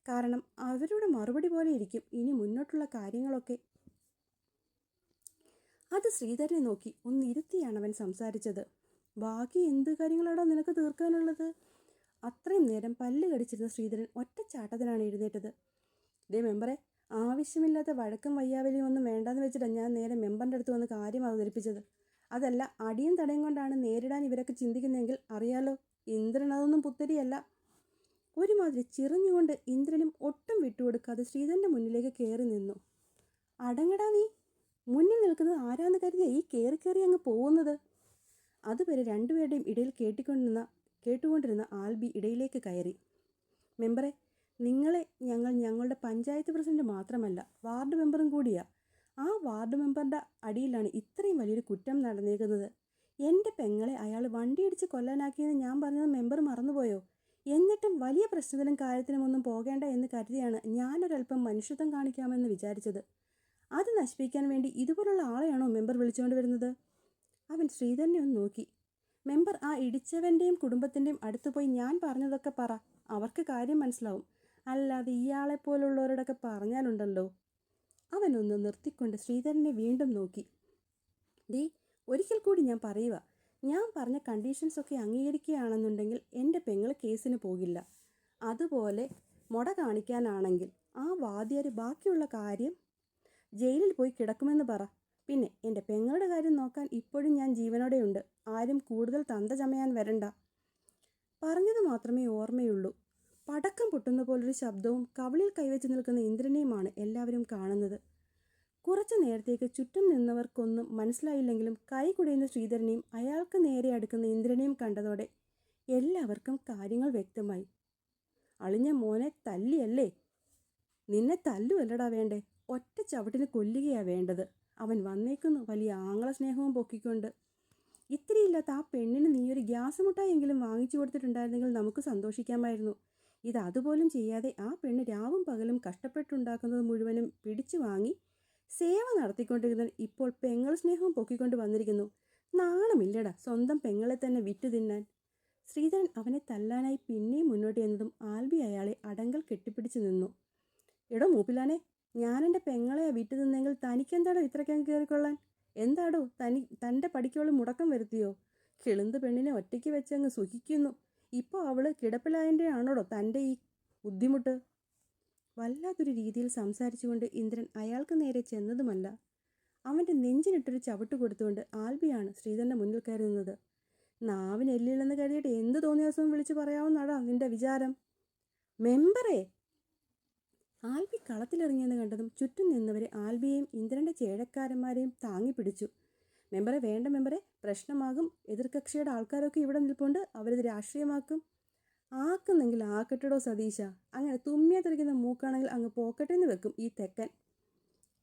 കാരണം അവരുടെ മറുപടി പോലെ ഇരിക്കും ഇനി മുന്നോട്ടുള്ള കാര്യങ്ങളൊക്കെ. അത് ശ്രീധരനെ നോക്കി ഒന്ന് അവൻ സംസാരിച്ചത്. ബാക്കി എന്ത് കാര്യങ്ങളാണോ നിനക്ക് തീർക്കാനുള്ളത്? അത്രയും നേരം പല്ല് കടിച്ചിരുന്ന ശ്രീധരൻ ഒറ്റച്ചാട്ടത്തിനാണ് എഴുന്നേറ്റത്. ദേ മെമ്പറെ ആവശ്യമില്ലാത്ത വഴക്കും വയ്യാവലിയും ഒന്നും വേണ്ടെന്ന് വെച്ചിട്ടാണ് ഞാൻ നേരെ മെമ്പറിന്റെ അടുത്ത് വന്ന് കാര്യം അവതരിപ്പിച്ചത്. അതല്ല അടിയും തടയും കൊണ്ടാണ് നേരിടാൻ ഇവരൊക്കെ ചിന്തിക്കുന്നതെങ്കിൽ അറിയാലോ ഇന്ദ്രൻ അതൊന്നും പുത്തരിയല്ല. ഒരുമാതിരി ചിറഞ്ഞുകൊണ്ട് ഇന്ദ്രനും ഒട്ടും വിട്ടുകൊടുക്കാതെ ശ്രീധരന്റെ മുന്നിലേക്ക് കയറി നിന്നു. അടങ്ങടാ നീ മുന്നിൽ നിൽക്കുന്നത് ആരാന്ന് കരുതിയ ഈ കയറി കയറി അങ്ങ് പോകുന്നത്? അതുവരെ രണ്ടുപേരുടെയും ഇടയിൽ കേട്ടിക്കൊണ്ടിരുന്ന കേട്ടുകൊണ്ടിരുന്ന ആൽബി ഇടയിലേക്ക് കയറി. മെമ്പറെ നിങ്ങളെ ഞങ്ങൾ ഞങ്ങളുടെ പഞ്ചായത്ത് പ്രസിഡന്റ് മാത്രമല്ല വാർഡ് മെമ്പറും കൂടിയാ. ആ വാർഡ് മെമ്പറുടെ അടിയിലാണ് ഇത്രയും വലിയൊരു കുറ്റം നടന്നിരിക്കുന്നത് എന്റെ പെങ്ങളെ അയാൾ വണ്ടിയിടിച്ച് കൊല്ലാനാക്കിയെന്ന് ഞാൻ പറഞ്ഞത് മെമ്പർ മറന്നുപോയോ? എന്നിട്ടും വലിയ പ്രശ്നത്തിനും കാര്യത്തിനും ഒന്നും പോകേണ്ട എന്ന് കരുതിയാണ് ഞാനൊരല്പം മനുഷ്യത്വം കാണിക്കാമെന്ന് വിചാരിച്ചത്. അത് നശിപ്പിക്കാൻ വേണ്ടി ഇതുപോലുള്ള ആളെയാണോ മെമ്പർ വിളിച്ചുകൊണ്ട് വരുന്നത്? അവൻ ശ്രീധരനെ ഒന്ന് നോക്കി. മെമ്പർ ആ ഇടിച്ചവന്റെയും കുടുംബത്തിന്റെയും അടുത്ത് പോയി ഞാൻ പറഞ്ഞതൊക്കെ പറ. അവർക്ക് കാര്യം മനസ്സിലാവും. അല്ലാതെ ഇയാളെ പോലുള്ളവരോടൊക്കെ പറഞ്ഞാലുണ്ടല്ലോ. അവനൊന്ന് നിർത്തിക്കൊണ്ട് ശ്രീധരനെ വീണ്ടും നോക്കി. ദേ ഒരിക്കൽ കൂടി ഞാൻ പറയുക ഞാൻ പറഞ്ഞ കണ്ടീഷൻസ് ഒക്കെ അംഗീകരിക്കുകയാണെന്നുണ്ടെങ്കിൽ എന്റെ പെങ്ങൾ കേസിന് പോകില്ല. അതുപോലെ മുട കാണിക്കാനാണെങ്കിൽ ആ വാദ്യാർ ബാക്കിയുള്ള കാര്യം ജയിലിൽ പോയി കിടക്കുമെന്ന് പറ. പിന്നെ എന്റെ പെങ്ങളുടെ കാര്യം നോക്കാൻ ഇപ്പോഴും ഞാൻ ജീവനോടെയുണ്ട്. ആരും കൂടുതൽ തന്ത ചമയാൻ വരണ്ട. പറഞ്ഞത് മാത്രമേ ഓർമ്മയുള്ളൂ. പടക്കം പൊട്ടുന്ന പോലൊരു ശബ്ദവും കവളിൽ കൈവച്ച് നിൽക്കുന്ന ഇന്ദ്രനെയുമാണ് എല്ലാവരും കാണുന്നത്. കുറച്ചു നേരത്തേക്ക് ചുറ്റും നിന്നവർക്കൊന്നും മനസ്സിലായില്ലെങ്കിലും കൈ കുടയുന്ന ശ്രീധരനെയും അയാൾക്ക് നേരെ അടുക്കുന്ന ഇന്ദ്രനെയും കണ്ടതോടെ എല്ലാവർക്കും കാര്യങ്ങൾ വ്യക്തമായി. അളിഞ്ഞ മോനെ തല്ലിയല്ലേ? നിന്നെ തല്ലുവല്ലടാ വേണ്ടേ? ഒറ്റ ചവിട്ടിന് കൊല്ലുകയാ വേണ്ടത്. അവൻ വന്നേക്കുന്നു. വലിയ ആങ്ങള സ്നേഹവും പൊക്കിക്കൊണ്ട്. ഇത്തിരിയില്ലാത്ത ആ പെണ്ണിന് നീ ഒരു ഗ്യാസ് മുട്ടായെങ്കിലും വാങ്ങിച്ചു കൊടുത്തിട്ടുണ്ടായിരുന്നെങ്കിൽ നമുക്ക് സന്തോഷിക്കാമായിരുന്നു. ഇത് അതുപോലും ചെയ്യാതെ ആ പെണ്ണ് രാവും പകലും കഷ്ടപ്പെട്ടുണ്ടാക്കുന്നത് മുഴുവനും പിടിച്ചു വാങ്ങി സേവ നടത്തിക്കൊണ്ടിരുന്ന ഇപ്പോൾ പെങ്ങൾ സ്നേഹം പൊക്കിക്കൊണ്ട് വന്നിരിക്കുന്നു. നാണമില്ലടാ സ്വന്തം പെങ്ങളെ തന്നെ വിറ്റു തിന്നാൻ. ശ്രീധരൻ അവനെ തല്ലാനായി പിന്നെയും മുന്നോട്ട് എന്നതും ആൽബി അയാളെ അടങ്കൽ കെട്ടിപ്പിടിച്ചു നിന്നു. എടോ മൂപ്പിലാനെ ഞാൻ എന്റെ പെങ്ങളെ വിറ്റു നിന്നെങ്കിൽ തനിക്കെന്താടോ ഇത്രയ്ക്കങ്ങ് കയറിക്കൊള്ളാൻ? എന്താടോ തനി തന്റെ പടിക്കോളം മുടക്കം വരുത്തിയോ? കിളുന്ത് പെണ്ണിനെ ഒറ്റയ്ക്ക് വെച്ചങ്ങ് സുഖിക്കുന്നു. ഇപ്പോൾ അവൾ കിടപ്പിലായന്റെ ആണോടോ തന്റെ ഈ ബുദ്ധിമുട്ട്? വല്ലാത്തൊരു രീതിയിൽ സംസാരിച്ചുകൊണ്ട് ഇന്ദ്രൻ അയാൾക്ക് നേരെ ചെന്നതുമല്ല. അവന്റെ നെഞ്ചിനിട്ടൊരു ചവിട്ട് കൊടുത്തുകൊണ്ട് ആൽബിയാണ് ശ്രീധരന്റെ മുന്നിൽ കയറി നിന്നത്. നാവിന് എല്ലില്ലെന്ന് കരുതിയിട്ട് എന്ത് തോന്നിയ ദിവസവും വിളിച്ചു പറയാവുന്നടാ നിന്റെ വിചാരം? മെമ്പറേ! ആൽബി കളത്തിലിറങ്ങിയെന്ന് കണ്ടതും ചുറ്റും നിന്നവരെ ആൽബിയെയും ഇന്ദ്രന്റെ ചേഴക്കാരന്മാരെയും താങ്ങി പിടിച്ചു. മെമ്പറെ വേണ്ട മെമ്പറെ പ്രശ്നമാകും. എതിർകക്ഷിയുടെ ആൾക്കാരൊക്കെ ഇവിടെ നിൽപ്പുണ്ട്. അവരിത് രാഷ്ട്രീയമാക്കും. ആക്കുന്നെങ്കിൽ ആക്കട്ടെടോ സതീശ. അങ്ങനെ തുമ്മിയ തെറിക്കുന്ന മൂക്കാണെങ്കിൽ അങ്ങ് പോക്കട്ടെ എന്ന് വെക്കും ഈ തെക്കൻ.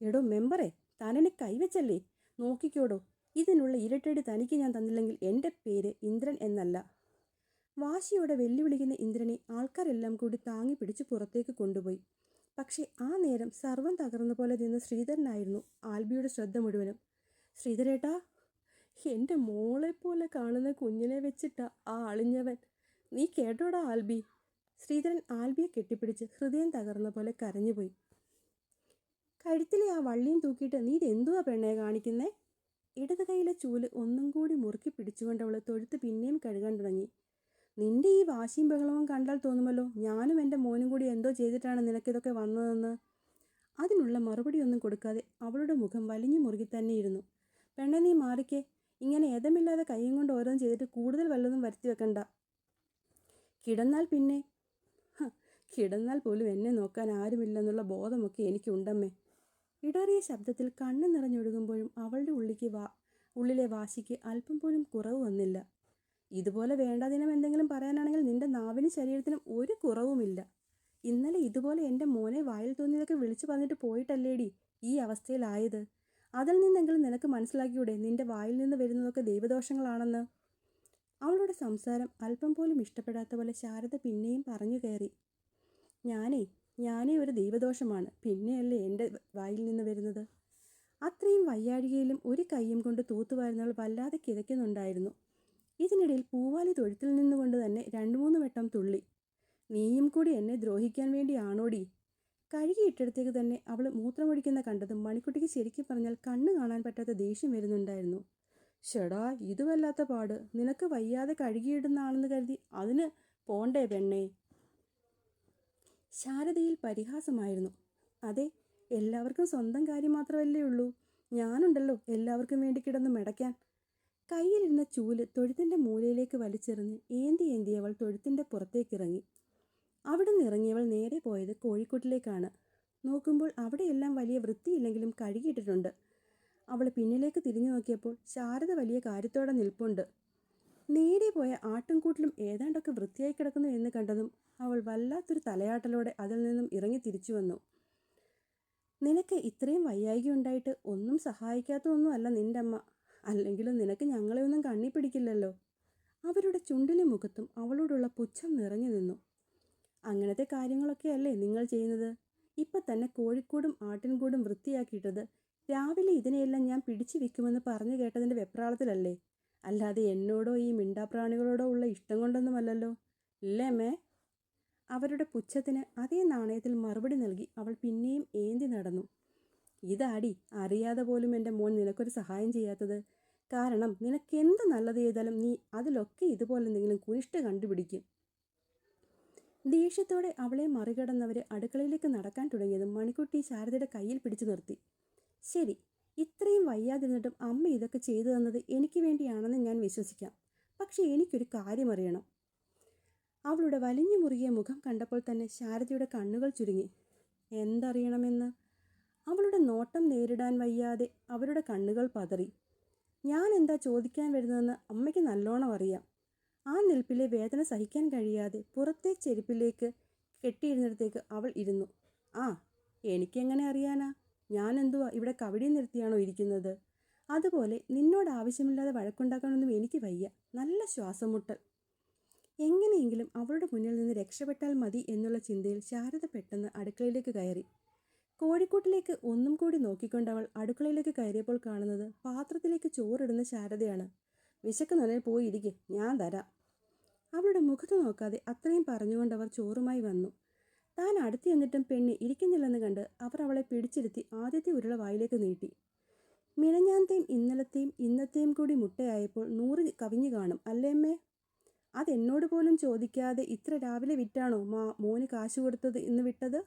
എടോ മെമ്പറെ താനെന്നെ കൈവച്ചല്ലേ? നോക്കിക്കോടോ. ഇതിനുള്ള ഇരട്ടടി തനിക്ക് ഞാൻ തന്നില്ലെങ്കിൽ എന്റെ പേര് ഇന്ദ്രൻ എന്നല്ല. വാശിയോടെ വെല്ലുവിളിക്കുന്ന ഇന്ദ്രനെ ആൾക്കാരെല്ലാം കൂടി താങ്ങി പിടിച്ച് പുറത്തേക്ക് കൊണ്ടുപോയി. പക്ഷേ ആ നേരം സർവം തകർന്ന പോലെ നിന്ന ശ്രീധരനായിരുന്നു ആൽബിയുടെ ശ്രദ്ധ മുഴുവനും. ശ്രീധരേട്ടാ എന്റെ മോളെ പോലെ കാണുന്ന കുഞ്ഞിനെ വെച്ചിട്ട ആ അളിഞ്ഞവൻ. നീ കേട്ടോടാ ആൽബി? ശ്രീധരൻ ആൽബിയെ കെട്ടിപ്പിടിച്ച് ഹൃദയം തകർന്ന പോലെ കരഞ്ഞുപോയി. കഴുത്തിലെ ആ വള്ളിയും തൂക്കിയിട്ട് നീ ഇതെന്തുവാ പെണ്ണെ കാണിക്കുന്നേ? ഇടത് കൈയിലെ ചൂൽ ഒന്നും കൂടി മുറുക്കി പിടിച്ചുകൊണ്ട് അവൾ തൊഴുത്ത് പിന്നെയും കഴുകാൻ തുടങ്ങി. നിന്റെ ഈ വാശിയും ബഹളവും കണ്ടാൽ തോന്നുമല്ലോ. ഞാനും എന്റെ മോനും കൂടി എന്തോ ചെയ്തിട്ടാണ് നിനക്കിതൊക്കെ വന്നതെന്ന്. അതിനുള്ള മറുപടിയൊന്നും കൊടുക്കാതെ അവളുടെ മുഖം വലിഞ്ഞു മുറുകി തന്നെ ഇരുന്നു പെണ്ണെ നീ മാറിക്കേ. ഇങ്ങനെ ഏതമില്ലാതെ കൈയും കൊണ്ട് ഓരോന്നും ചെയ്തിട്ട് കൂടുതൽ വല്ലതും വരുത്തി വെക്കണ്ട. കിടന്നാൽ പിന്നെ. കിടന്നാൽ പോലും എന്നെ നോക്കാൻ ആരുമില്ലെന്നുള്ള ബോധമൊക്കെ എനിക്കുണ്ടമ്മേ. ഇടറിയ ശബ്ദത്തിൽ കണ്ണ് നിറഞ്ഞൊഴുകുമ്പോഴും അവളുടെ ഉള്ളിക്ക് വാ ഉള്ളിലെ വാശിക്ക് അല്പം പോലും കുറവ് വന്നില്ല. ഇതുപോലെ വേണ്ട ദിനം എന്തെങ്കിലും പറയാനാണെങ്കിൽ നിന്റെ നാവിനും ശരീരത്തിനും ഒരു കുറവുമില്ല. ഇന്നലെ ഇതുപോലെ എന്റെ മോനെ വായിൽ തോന്നിയതൊക്കെ വിളിച്ചു പറഞ്ഞിട്ട് പോയിട്ടല്ലേടി ഈ അവസ്ഥയിലായത്? അതിൽ നിന്നെങ്കിലും നിനക്ക് മനസ്സിലാക്കിയൂടെ നിന്റെ വായിൽ നിന്ന് വരുന്നതൊക്കെ ദൈവദോഷങ്ങളാണെന്ന്? അവളുടെ സംസാരം അല്പം പോലും ഇഷ്ടപ്പെടാത്ത പോലെ ശാരദ പിന്നെയും പറഞ്ഞു കയറി. ഞാനേ ഞാനേ ഒരു ദൈവദോഷമാണ്. പിന്നെയല്ലേ എന്റെ വായിൽ നിന്ന് വരുന്നത്? അത്രയും വയ്യാഴികയിലും ഒരു കൈയും കൊണ്ട് തൂത്തുവാരുന്നവൾ വല്ലാതെ കിതയ്ക്കുന്നുണ്ടായിരുന്നു. ഇതിനിടയിൽ പൂവാലി തൊഴുത്തിൽ നിന്നുകൊണ്ട് തന്നെ രണ്ടു മൂന്ന് വട്ടം തുള്ളി. നീയും കൂടി എന്നെ ദ്രോഹിക്കാൻ വേണ്ടിയാണോടി? കഴുകിയിട്ടിടത്തേക്ക് തന്നെ അവൾ മൂത്രമൊഴിക്കുന്ന കണ്ടതും മണിക്കുട്ടിക്ക് ശരിക്കും പറഞ്ഞാൽ കണ്ണ് കാണാൻ പറ്റാത്ത ദേഷ്യം വരുന്നുണ്ടായിരുന്നു. ഷെടാ ഇതുമല്ലാത്ത പാട്. നിനക്ക് വയ്യാതെ കഴുകിയിടുന്നാണെന്ന് കരുതി അതിന് പോണ്ടേ പെണ്ണേ? ശാരദയിൽ പരിഹാസമായിരുന്നു. അതെ എല്ലാവർക്കും സ്വന്തം കാര്യം മാത്രമല്ലേ ഉള്ളൂ. ഞാനുണ്ടല്ലോ എല്ലാവർക്കും വേണ്ടി കിടന്ന് മെടയ്ക്കാൻ. കയ്യിലിരുന്ന ചൂൽ തൊഴുത്തിന്റെ മൂലയിലേക്ക് വലിച്ചെറിഞ്ഞ് ഏന്തി ഏന്തി അവൾ തൊഴുത്തിന്റെ പുറത്തേക്കിറങ്ങി. അവിടെ നിറങ്ങിയവൾ നേരെ പോയത് കോഴിക്കോട്ടിലേക്കാണ്. നോക്കുമ്പോൾ അവിടെയെല്ലാം വലിയ വൃത്തിയില്ലെങ്കിലും കഴുകിയിട്ടിട്ടുണ്ട്. അവൾ പിന്നിലേക്ക് തിരിഞ്ഞു നോക്കിയപ്പോൾ ശാരദ വലിയ കാര്യത്തോടെ നിൽപ്പുണ്ട്. നേരെ പോയ ആട്ടുംകൂട്ടിലും ഏതാണ്ടൊക്കെ വൃത്തിയായി കിടക്കുന്നു എന്ന് കണ്ടതും അവൾ വല്ലാത്തൊരു തലയാട്ടലോടെ അതിൽ നിന്നും ഇറങ്ങി തിരിച്ചു വന്നു. നിനക്ക് ഇത്രയും വയ്യായിക ഉണ്ടായിട്ട് ഒന്നും സഹായിക്കാത്ത ഒന്നും അല്ല നിന്റെ അമ്മ. അല്ലെങ്കിലും നിനക്ക് ഞങ്ങളെ ഒന്നും കണ്ണി പിടിക്കില്ലല്ലോ. അവരുടെ ചുണ്ടിലെ മുഖത്തും അവളോടുള്ള പുച്ഛം നിറഞ്ഞു നിന്നു. അങ്ങനത്തെ കാര്യങ്ങളൊക്കെയല്ലേ നിങ്ങൾ ചെയ്യുന്നത്? ഇപ്പം തന്നെ കോഴിക്കോടും ആട്ടിൻകൂടും വൃത്തിയാക്കിയിട്ടത് രാവിലെ ഇതിനെയെല്ലാം ഞാൻ പിടിച്ചു വെക്കുമെന്ന് പറഞ്ഞു കേട്ടതിന്റെ വെപ്രാളത്തിലല്ലേ? അല്ലാതെ എന്നോടോ ഈ മിണ്ടാപ്രാണികളോടോ ഉള്ള ഇഷ്ടം കൊണ്ടൊന്നുമല്ലല്ലോ. ഇല്ലേ മേ അവരുടെ പുച്ഛത്തിന് അതേ നാണയത്തിൽ മറുപടി നൽകി അവൾ പിന്നെയും ഏന്തി നടന്നു. ഇതാടി അറിയാതെ പോലും എന്റെ മോൻ നിനക്കൊരു സഹായം ചെയ്യാത്തത്. കാരണം നിനക്ക് എന്ത് നല്ലത് ചെയ്താലും നീ അതിലൊക്കെ ഇതുപോലെ എന്തെങ്കിലും കുനിഷ്ഠ കണ്ടുപിടിക്കും. ദേഷ്യത്തോടെ അവളെ മറികടന്നവർ അടുക്കളയിലേക്ക് നടക്കാൻ തുടങ്ങിയതും മണിക്കുട്ടി ശാരദയുടെ കയ്യിൽ പിടിച്ചു നിർത്തി. ശരി ഇത്രയും വയ്യാതിരുന്നിട്ടും അമ്മ ഇതൊക്കെ ചെയ്തു തന്നത് എനിക്ക് വേണ്ടിയാണെന്ന് ഞാൻ വിശ്വസിക്കാം. പക്ഷേ എനിക്കൊരു കാര്യം അറിയണം. അവളുടെ വലിഞ്ഞു മുറുകിയ മുഖം കണ്ടപ്പോൾ തന്നെ ശാരദയുടെ കണ്ണുകൾ ചുരുങ്ങി. എന്തറിയണമെന്ന്? അവളുടെ നോട്ടം നേരിടാൻ വയ്യാതെ അവരുടെ കണ്ണുകൾ പതറി. ഞാൻ എന്താ ചോദിക്കാൻ വരുന്നതെന്ന് അമ്മയ്ക്ക് നല്ലോണം അറിയാം. ആ നിൽപ്പിലെ വേദന സഹിക്കാൻ കഴിയാതെ പുറത്തെ ചെരുപ്പിലേക്ക് കെട്ടിയിരുന്നിടത്തേക്ക് അവൾ ഇരുന്നു. ആ എനിക്കെങ്ങനെ അറിയാനാ? ഞാൻ എന്തുവാ ഇവിടെ കവടി നിർത്തിയാണോ ഇരിക്കുന്നത്? അതുപോലെ നിന്നോട് ആവശ്യമില്ലാതെ വഴക്കുണ്ടാക്കാനൊന്നും എനിക്ക് വയ്യ. നല്ല ശ്വാസമുട്ടൽ. എങ്ങനെയെങ്കിലും അവളുടെ മുന്നിൽ നിന്ന് രക്ഷപ്പെട്ടാൽ മതി എന്നുള്ള ചിന്തയിൽ ശാരദ പെട്ടെന്ന് അടുക്കളയിലേക്ക് കയറി. കോഴിക്കൂട്ടിലേക്ക് ഒന്നും കൂടി നോക്കിക്കൊണ്ട് അവൾ അടുക്കളയിലേക്ക് കയറിയപ്പോൾ കാണുന്നത് പാത്രത്തിലേക്ക് ചോറിടുന്ന ശാരദയാണ്. വിശക്കുന്നുണ്ടെങ്കിൽ പോയി ഇരിക്കെ ഞാൻ തരാം. അവളുടെ മുഖത്ത് നോക്കാതെ അത്രയും പറഞ്ഞുകൊണ്ട് അവർ ചോറുമായി വന്നു. താൻ അടുത്ത് എന്നിട്ടും പെണ്ണ് ഇരിക്കുന്നില്ലെന്ന് കണ്ട് അവർ അവളെ പിടിച്ചിരുത്തി ആദ്യത്തെ ഉരുള വായിലേക്ക് നീട്ടി. മിനഞ്ഞാന്തയും ഇന്നലത്തെയും ഇന്നത്തെയും കൂടി മുട്ടയായപ്പോൾ നൂറ് കവിഞ്ഞു കാണും അല്ലേമ്മേ അതെന്നോട് പോലും ചോദിക്കാതെ ഇത്ര രാവിലെ വിറ്റാണോ മാ മോന് കാശ് കൊടുത്തത് ഇന്ന് വിട്ടത്?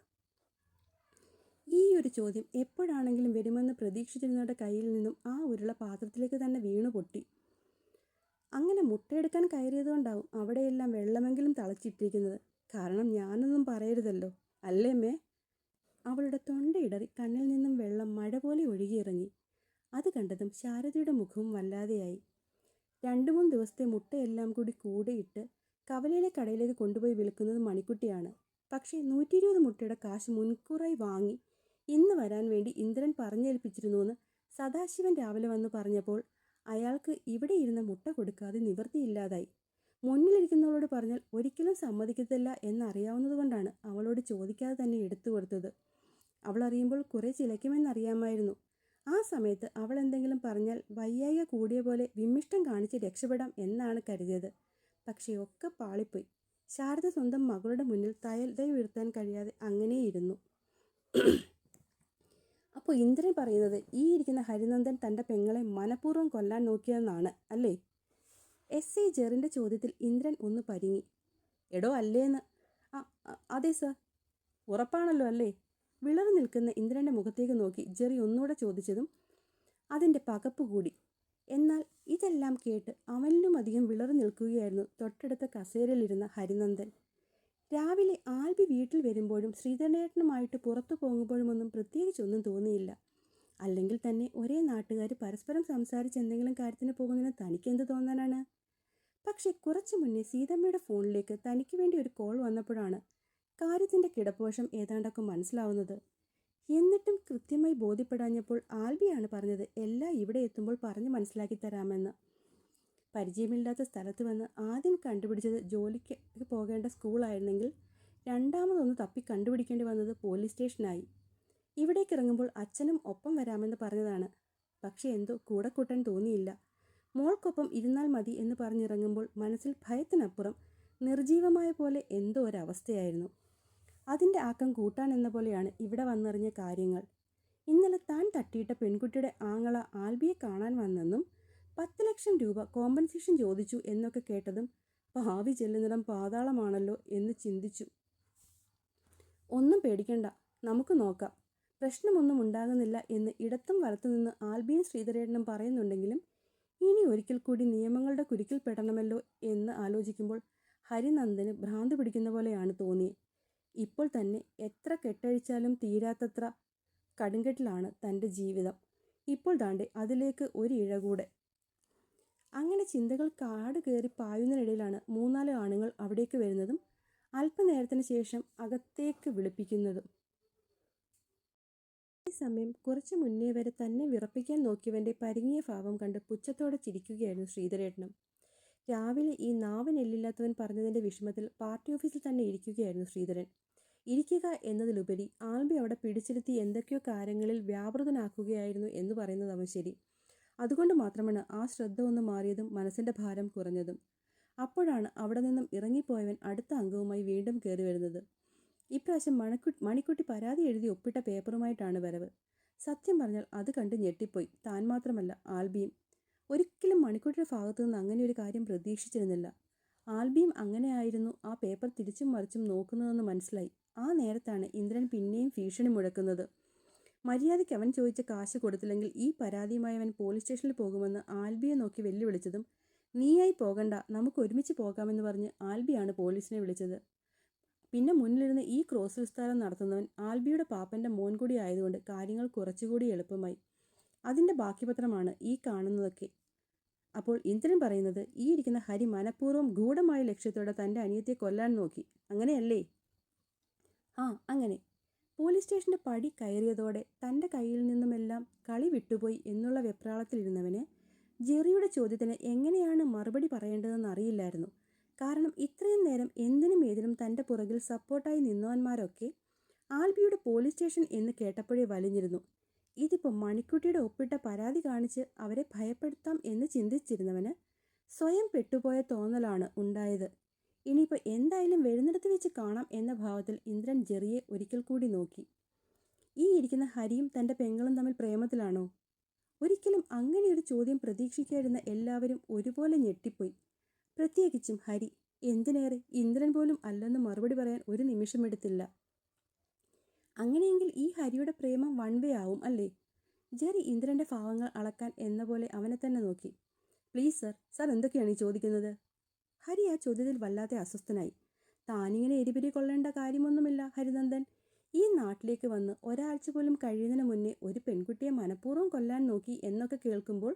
ഈ ഒരു ചോദ്യം എപ്പോഴാണെങ്കിലും വരുമെന്ന് പ്രതീക്ഷിച്ചിരുന്നവരുടെ കയ്യിൽ നിന്നും ആ ഉരുള പാത്രത്തിലേക്ക് തന്നെ വീണു പൊട്ടി അങ്ങനെ മുട്ടയെടുക്കാൻ കയറിയതുകൊണ്ടാവും അവിടെയെല്ലാം വെള്ളമെങ്കിലും തളച്ചിട്ടിരിക്കുന്നത്. കാരണം ഞാനൊന്നും പറയരുതല്ലോ. അല്ലേ മേ അവളുടെ തൊണ്ടയിടറി കണ്ണിൽ നിന്നും വെള്ളം മഴ പോലെ ഒഴുകിയിറങ്ങി. അത് കണ്ടതും ശാരദയുടെ മുഖവും വല്ലാതെയായി. രണ്ടു മൂന്ന് ദിവസത്തെ മുട്ടയെല്ലാം കൂടി കൂടെയിട്ട് കവലയിലെ കടയിലേക്ക് കൊണ്ടുപോയി വിൽക്കുന്നത് മണിക്കുട്ടിയാണ്. പക്ഷേ നൂറ്റി ഇരുപത് മുട്ടയുടെ കാശ് മുൻകൂറായി വാങ്ങി ഇന്ന് വരാൻ വേണ്ടി ഇന്ദ്രൻ പറഞ്ഞേൽപ്പിച്ചിരുന്നുവെന്ന് സദാശിവൻ രാവിലെ വന്ന് പറഞ്ഞപ്പോൾ അയാൾക്ക് ഇവിടെ ഇരുന്ന് മുട്ട കൊടുക്കാതെ നിവൃത്തിയില്ലാതായി മുന്നിലിരിക്കുന്നവളോട് പറഞ്ഞാൽ ഒരിക്കലും സമ്മതിക്കത്തില്ല എന്നറിയാവുന്നതുകൊണ്ടാണ് അവളോട് ചോദിക്കാതെ തന്നെ എടുത്തു കൊടുത്തത്. അവൾ അറിയുമ്പോൾ കുറെ ചിലയ്ക്കുമെന്നറിയാമായിരുന്നു. ആ സമയത്ത് അവൾ എന്തെങ്കിലും പറഞ്ഞാൽ വയ്യായിക കൂടിയ പോലെ വിമ്മിഷ്ടം കാണിച്ച് രക്ഷപ്പെടാം എന്നാണ് കരുതിയത്. പക്ഷേ ഒക്കെ പാളിപ്പോയി. ശാരദ സ്വന്തം മകളുടെ മുന്നിൽ തയൽ ഉയർത്താൻ കഴിയാതെ അങ്ങനെയിരുന്നു. അപ്പോൾ ഇന്ദ്രൻ പറയുന്നത് ഈ ഇരിക്കുന്ന ഹരിനന്ദൻ തന്റെ പെങ്ങളെ മനഃപൂർവം കൊല്ലാൻ നോക്കിയെന്നാണ് അല്ലേ? എസ് സി ജെറിന്റെ ചോദ്യത്തിൽ ഇന്ദ്രൻ ഒന്ന് പരിങ്ങി. എടോ അല്ലേന്ന്? ആ അതെ സർ. ഉറപ്പാണല്ലോ അല്ലേ? വിളറി നിൽക്കുന്ന ഇന്ദ്രന്റെ മുഖത്തേക്ക് നോക്കി ജെറി ഒന്നുകൂടെ ചോദിച്ചതും അതിന്റെ പകപ്പ് കൂടി. എന്നാൽ ഇതെല്ലാം കേട്ട് അവനിലും അധികം വിളറി നിൽക്കുകയായിരുന്നു തൊട്ടടുത്ത കസേരയിലിരുന്ന ഹരിനന്ദൻ. രാവിലെ ആൽബി വീട്ടിൽ വരുമ്പോഴും ശ്രീധരേട്ടനുമായിട്ട് പുറത്തു പോകുമ്പോഴുമൊന്നും പ്രത്യേകിച്ചൊന്നും തോന്നിയില്ല. അല്ലെങ്കിൽ തന്നെ ഒരേ നാട്ടുകാർ പരസ്പരം സംസാരിച്ച് എന്തെങ്കിലും കാര്യത്തിന് പോകുന്നതിന് തനിക്ക് എന്ത് തോന്നാനാണ്? പക്ഷേ കുറച്ചു മുന്നേ സീതമ്മയുടെ ഫോണിലേക്ക് തനിക്ക് വേണ്ടി ഒരു കോൾ വന്നപ്പോഴാണ് കാര്യത്തിന്റെ കിടപ്പോഷം ഏതാണ്ടൊക്കെ മനസ്സിലാവുന്നത്. എന്നിട്ടും കൃത്യമായി ബോധ്യപ്പെടാഞ്ഞപ്പോൾ ആൽബിയാണ് പറഞ്ഞത് എല്ലാം ഇവിടെ എത്തുമ്പോൾ പറഞ്ഞ് മനസ്സിലാക്കി തരാമെന്ന്. പരിചയമില്ലാത്ത സ്ഥലത്ത് വന്ന് ആദ്യം കണ്ടുപിടിച്ചത് ജോലിക്ക് പോകേണ്ട സ്കൂളായിരുന്നെങ്കിൽ രണ്ടാമതൊന്ന് തപ്പി കണ്ടുപിടിക്കേണ്ടി വന്നത് പോലീസ് സ്റ്റേഷനായി. ഇവിടേക്ക് ഇറങ്ങുമ്പോൾ അച്ഛനും ഒപ്പം വരാമെന്ന് പറഞ്ഞതാണ്. പക്ഷേ എന്തോ കൂടെ കൂട്ടാൻ തോന്നിയില്ല. മോൾക്കൊപ്പം ഇരുന്നാൽ മതി എന്ന് പറഞ്ഞിറങ്ങുമ്പോൾ മനസ്സിൽ ഭയത്തിനപ്പുറം നിർജീവമായ പോലെ എന്തോ ഒരവസ്ഥയായിരുന്നു. അതിന്റെ ആക്കം കൂട്ടാൻ എന്ന പോലെയാണ് ഇവിടെ വന്നറിഞ്ഞ കാര്യങ്ങൾ. ഇന്നലെ താൻ തട്ടിയിട്ട പെൺകുട്ടിയുടെ ആങ്ങള ആൽബിയെ കാണാൻ വന്നെന്നും പത്ത് ലക്ഷം രൂപ കോമ്പൻസേഷൻ ചോദിച്ചു എന്നൊക്കെ കേട്ടതും ഭാവി ചെല്ലുന്നിടം പാതാളമാണല്ലോ എന്ന് ചിന്തിച്ചു. ഒന്നും പേടിക്കണ്ട നമുക്ക് നോക്കാം. പ്രശ്നമൊന്നും ഉണ്ടാകുന്നില്ല എന്ന് ഇടത്തും വലത്തു നിന്ന് ആൽബിയും ശ്രീധരേട്ടനും പറയുന്നുണ്ടെങ്കിലും ഇനി ഒരിക്കൽ കൂടി നിയമങ്ങളുടെ കുരുക്കിൽ പെടണമല്ലോ എന്ന് ആലോചിക്കുമ്പോൾ ഹരിനന്ദന് ഭ്രാന്ത് പിടിക്കുന്ന പോലെയാണ് തോന്നിയത് ഇപ്പോൾ തന്നെ എത്ര കെട്ടഴിച്ചാലും തീരാത്തത്ര കടുങ്കെട്ടിലാണ് തന്റെ ജീവിതം. ഇപ്പോൾ താണ്ടെ അതിലേക്ക് ഒരു ഇഴ കൂടെ അങ്ങനെ ചിന്തകൾ കാട് കയറി പായുന്നതിനിടയിലാണ് മൂന്നാൽ ആണുങ്ങൾ അവിടേക്ക് വരുന്നതും അല്പനേരത്തിന് ശേഷം അകത്തേക്ക് വിളിപ്പിക്കുന്നതും. ഈ സമയം കുറച്ച് മുന്നേ വരെ തന്നെ വിറപ്പിക്കാൻ നോക്കിയവന്റെ പരിങ്ങിയ ഭാവം കണ്ട് പുച്ഛത്തോടെ ചിരിക്കുകയായിരുന്നു ശ്രീധരേട്ടനും. രാവിലെ ഈ നാവൻ എല്ലില്ലാത്തവൻ പറഞ്ഞതിന്റെ വിഷമത്തിൽ പാർട്ടി ഓഫീസിൽ തന്നെ ഇരിക്കുകയായിരുന്നു ശ്രീധരൻ. ഇരിക്കുക എന്നതിലുപരി ആൽബി അവിടെ പിടിച്ചിരുത്തി എന്തൊക്കെയോ കാര്യങ്ങളിൽ വ്യാപൃതനാക്കുകയായിരുന്നു എന്ന് പറയുന്നത് അവൻ ശരി. അതുകൊണ്ട് മാത്രമാണ് ആ ശ്രദ്ധ ഒന്ന് മാറിയതും മനസ്സിന്റെ ഭാരം കുറഞ്ഞതും. അപ്പോഴാണ് അവിടെ നിന്നും ഇറങ്ങിപ്പോയവൻ അടുത്ത അംഗവുമായി വീണ്ടും കയറി വരുന്നത്. ഇപ്രാവശ്യം മണക്കു മണിക്കുട്ടി പരാതി എഴുതി ഒപ്പിട്ട പേപ്പറുമായിട്ടാണ് വരവ്. സത്യം പറഞ്ഞാൽ അത് കണ്ട് ഞെട്ടിപ്പോയി. താൻ മാത്രമല്ല ആൽബിയും. ഒരിക്കലും മണിക്കുട്ടിയുടെ ഭാഗത്തു നിന്ന് അങ്ങനെ ഒരു കാര്യം പ്രതീക്ഷിച്ചിരുന്നില്ല. ആൽബിയും അങ്ങനെയായിരുന്നു ആ പേപ്പർ തിരിച്ചും മറിച്ചും നോക്കുന്നതെന്ന് മനസ്സിലായി. ആ നേരത്താണ് ഇന്ദ്രൻ പിന്നെയും ഭീഷണി മുഴക്കുന്നത്. മര്യാദയ്ക്ക് അവൻ ചോദിച്ച കാശ് കൊടുത്തില്ലെങ്കിൽ ഈ പരാതിയുമായി അവൻ പോലീസ് സ്റ്റേഷനിൽ പോകുമെന്ന് ആൽബിയെ നോക്കി വെല്ലുവിളിച്ചതും നീയായി പോകണ്ട നമുക്ക് ഒരുമിച്ച് പോകാമെന്ന് പറഞ്ഞ് ആൽബിയാണ് പോലീസിനെ വിളിച്ചത്. പിന്നെ മുന്നിലിരുന്ന് ഈ ക്രോസ് വിസ്താരം നടത്തുന്നവൻ ആൽബിയുടെ പാപ്പന്റെ മോൻ കൂടി ആയതുകൊണ്ട് കാര്യങ്ങൾ കുറച്ചുകൂടി എളുപ്പമായി. അതിന്റെ ബാക്കിപത്രമാണ് ഈ കാണുന്നതൊക്കെ. അപ്പോൾ ഇന്ദ്രൻ പറയുന്നത് ഈ ഇരിക്കുന്ന ഹരി മനഃപൂർവം ഗൂഢമായ ലക്ഷ്യത്തോടെ തന്റെ അനിയത്തെ കൊല്ലാൻ നോക്കി. അങ്ങനെയല്ലേ? ആ അങ്ങനെ. പോലീസ് സ്റ്റേഷന്റെ പടി കയറിയതോടെ തന്റെ കയ്യിൽ നിന്നുമെല്ലാം കളി വിട്ടുപോയി എന്നുള്ള വെപ്രാളത്തിലിരുന്നവന് ജെറിയുടെ ചോദ്യത്തിന് എങ്ങനെയാണ് മറുപടി പറയേണ്ടതെന്ന് അറിയില്ലായിരുന്നു. കാരണം ഇത്രയും നേരം എന്തിനും ഏതിനും തന്റെ പുറകിൽ സപ്പോർട്ടായി നിന്നവന്മാരൊക്കെ ആൽബിയുടെ പോലീസ് സ്റ്റേഷൻ എന്ന് കേട്ടപ്പോഴേ വലിഞ്ഞിരുന്നു. ഇതിപ്പോൾ മണിക്കുട്ടിയുടെ ഒപ്പിട്ട പരാതി കാണിച്ച് അവരെ ഭയപ്പെടുത്താം എന്ന് ചിന്തിച്ചിരുന്നവന് സ്വയം പെട്ടുപോയ തോന്നലാണ് ഉണ്ടായത്. ഇനിയിപ്പോൾ എന്തായാലും വരുന്നിടത്ത് വെച്ച് കാണാം എന്ന ഭാവത്തിൽ ഇന്ദ്രൻ ജെറിയെ ഒരിക്കൽ കൂടി നോക്കി. ഈ ഇരിക്കുന്ന ഹരിയും തന്റെ പെങ്ങളും തമ്മിൽ പ്രേമത്തിലാണോ? ഒരിക്കലും അങ്ങനെ ഒരു ചോദ്യം പ്രതീക്ഷിക്കാതിരുന്ന എല്ലാവരും ഒരുപോലെ ഞെട്ടിപ്പോയി. പ്രത്യേകിച്ചും ഹരി. എന്തിനേറെ? ഇന്ദ്രൻ പോലും അല്ലെന്ന് മറുപടി പറയാൻ ഒരു നിമിഷമെടുത്തില്ല അങ്ങനെയെങ്കിൽ ഈ ഹരിയുടെ പ്രേമം വൺ വേ ആവും അല്ലേ? ജെറി ഇന്ദ്രന്റെ ഭാവങ്ങൾ അളക്കാൻ എന്ന പോലെ അവനെ തന്നെ നോക്കി. പ്ലീസ് സർ സർ എന്തൊക്കെയാണ് ഈ ചോദിക്കുന്നത്? ഹരി ആ ചോദ്യത്തിൽ വല്ലാതെ അസ്വസ്ഥനായി. താനിങ്ങനെ എരിപിരി കൊള്ളേണ്ട കാര്യമൊന്നുമില്ല ഹരിനന്ദൻ. ഈ നാട്ടിലേക്ക് വന്ന് ഒരാഴ്ച പോലും കഴിയുന്നതിന് മുന്നേ ഒരു പെൺകുട്ടിയെ മനഃപൂർവം കൊല്ലാൻ നോക്കി എന്നൊക്കെ കേൾക്കുമ്പോൾ